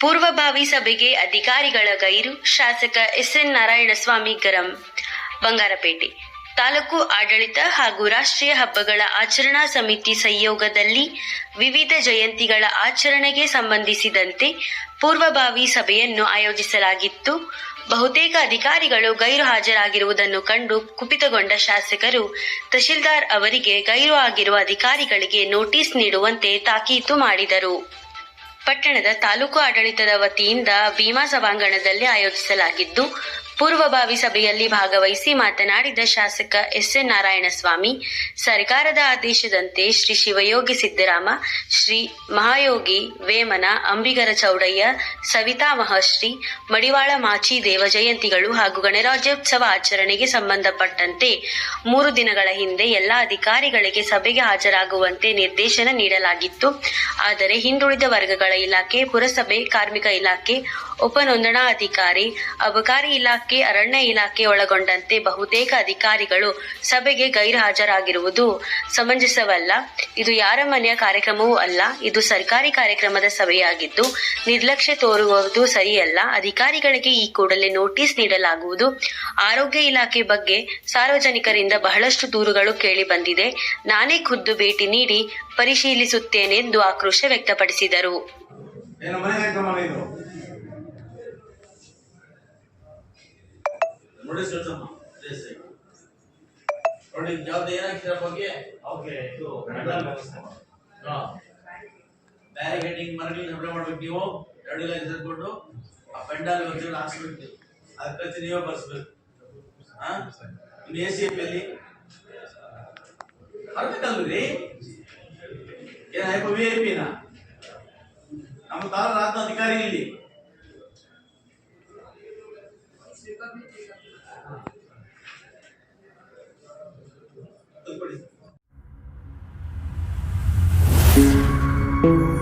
ಪೂರ್ವಭಾವಿ ಸಭೆಗೆ ಅಧಿಕಾರಿಗಳ ಗೈರು ಶಾಸಕ ಎಸ್ಎನ್ ನಾರಾಯಣಸ್ವಾಮಿ ಗರಂ. ಬಂಗಾರಪೇಟೆ ತಾಲೂಕು ಆಡಳಿತ ಹಾಗೂ ರಾಷ್ಟ್ರೀಯ ಹಬ್ಬಗಳ ಆಚರಣಾ ಸಮಿತಿ ಸಂಯೋಗದಲ್ಲಿ ವಿವಿಧ ಜಯಂತಿಗಳ ಆಚರಣೆಗೆ ಸಂಬಂಧಿಸಿದಂತೆ ಪೂರ್ವಭಾವಿ ಸಭೆಯನ್ನು ಆಯೋಜಿಸಲಾಗಿತ್ತು. ಬಹುತೇಕ ಅಧಿಕಾರಿಗಳು ಗೈರು ಹಾಜರಾಗಿರುವುದನ್ನು ಕಂಡು ಕುಪಿತಗೊಂಡ ಶಾಸಕರು ತಹಶೀಲ್ದಾರ್ ಅವರಿಗೆ ಗೈರು ಆಗಿರುವ ಅಧಿಕಾರಿಗಳಿಗೆ ನೋಟಿಸ್ ನೀಡುವಂತೆ ತಾಕೀತು ಮಾಡಿದರು. ಪಟ್ಟಣದ ತಾಲೂಕು ಆಡಳಿತದ ವತಿಯಿಂದ ಭೀಮಾ ಸಭಾಂಗಣದಲ್ಲಿ ಆಯೋಜಿಸಲಾಗಿದ್ದು ಪೂರ್ವಭಾವಿ ಸಭೆಯಲ್ಲಿ ಭಾಗವಹಿಸಿ ಮಾತನಾಡಿದ ಶಾಸಕ ಎಸ್ ಎನ್ ನಾರಾಯಣಸ್ವಾಮಿ ಸರ್ಕಾರದ ಆದೇಶದಂತೆ ಶ್ರೀ ಶಿವಯೋಗಿ ಸಿದ್ದರಾಮ, ಶ್ರೀ ಮಹಾಯೋಗಿ ವೇಮನ, ಅಂಬಿಗರ ಚೌಡಯ್ಯ, ಸವಿತಾ ಮಹರ್ಷಿ, ಮಡಿವಾಳ ಮಾಚಿ ದೇವ ಜಯಂತಿಗಳು ಹಾಗೂ ಗಣರಾಜ್ಯೋತ್ಸವ ಆಚರಣೆಗೆ ಸಂಬಂಧಪಟ್ಟಂತೆ ಮೂರು ದಿನಗಳ ಹಿಂದೆ ಎಲ್ಲ ಅಧಿಕಾರಿಗಳಿಗೆ ಸಭೆಗೆ ಹಾಜರಾಗುವಂತೆ ನಿರ್ದೇಶನ ನೀಡಲಾಗಿತ್ತು. ಆದರೆ ಹಿಂದುಳಿದ ವರ್ಗಗಳ ಇಲಾಖೆ, ಪುರಸಭೆ, ಕಾರ್ಮಿಕ ಇಲಾಖೆ ಉಪನೋಂದಣಾ ಅಧಿಕಾರಿ ಅಬಕಾರಿ ಇಲಾಖೆ ಅರಣ್ಯ ಇಲಾಖೆ ಒಳಗೊಂಡಂತೆ ಬಹುತೇಕ ಅಧಿಕಾರಿಗಳು ಸಭೆಗೆ ಗೈರುಹಾಜರಾಗಿರುವುದು ಸಮಂಜಸವಲ್ಲ. ಇದು ಯಾರ ಮನೆಯ ಕಾರ್ಯಕ್ರಮವೂ ಅಲ್ಲ, ಇದು ಸರ್ಕಾರಿ ಕಾರ್ಯಕ್ರಮದ ಸಭೆಯಾಗಿದ್ದು, ನಿರ್ಲಕ್ಷ್ಯ ತೋರುವುದು ಸರಿಯಲ್ಲ. ಅಧಿಕಾರಿಗಳಿಗೆ ಈ ಕೂಡಲೇ ನೋಟಿಸ್ ನೀಡಲಾಗುವುದು. ಆರೋಗ್ಯ ಇಲಾಖೆ ಬಗ್ಗೆ ಸಾರ್ವಜನಿಕರಿಂದ ಬಹಳಷ್ಟು ದೂರುಗಳು ಕೇಳಿ ಬಂದಿದೆ. ನಾನೇ ಖುದ್ದು ಭೇಟಿ ನೀಡಿ ಪರಿಶೀಲಿಸುತ್ತೇನೆಂದು ಆಕ್ರೋಶ ವ್ಯಕ್ತಪಡಿಸಿದರು ಏನು ಮನೆ ಕಾರ್ಯಕ್ರಮ ಇದು ನೋಡಿ ಸಲ್ಸಮ್ಮ ದೇಸಾಯಿ ನೋಡಿ ಯಾವ್ದು ಏನಾಗ್ತಿರ ಬಗ್ಗೆ? ಓಕೆ ಇದು ಮೆಟಲ್ ವ್ಯವಸ್ಥೆ ಬ್ಯಾರಿಕೇಡಿಂಗ್ ಮರಗಳು ಸಪ್ಲೈ ಮಾಡ್ಬೇಕು ನೀವು. ಎರಡು ಲಕ್ಷ ಸೇರ್ಕೊಂಡು ಆ ಪೆಂಡಾಲ್ ವ್ಯವಸ್ಥೆಗಳು ಹಾಕ್ಸ್ಬೇಕು ಅದ್ ಖರ್ಚು ನೀವೇ ಬರ್ಸ್ಬೇಕು. ಹಾ? ಇನ್ನು ಎ ಸಿ ಎಫ್ ಅಲ್ಲಿ. ಬರ್ಬೇಕಲ್ರಿ? ಏನಾಯ್ತು ವಿ ಐ ಪಿನ ನಮ್ಮ ತಾಲೂಕು ರಾಜ್ಯ ಅಧಿಕಾರಿ ಇಲ್ಲಿ. ಅದು ಕೊಡಿ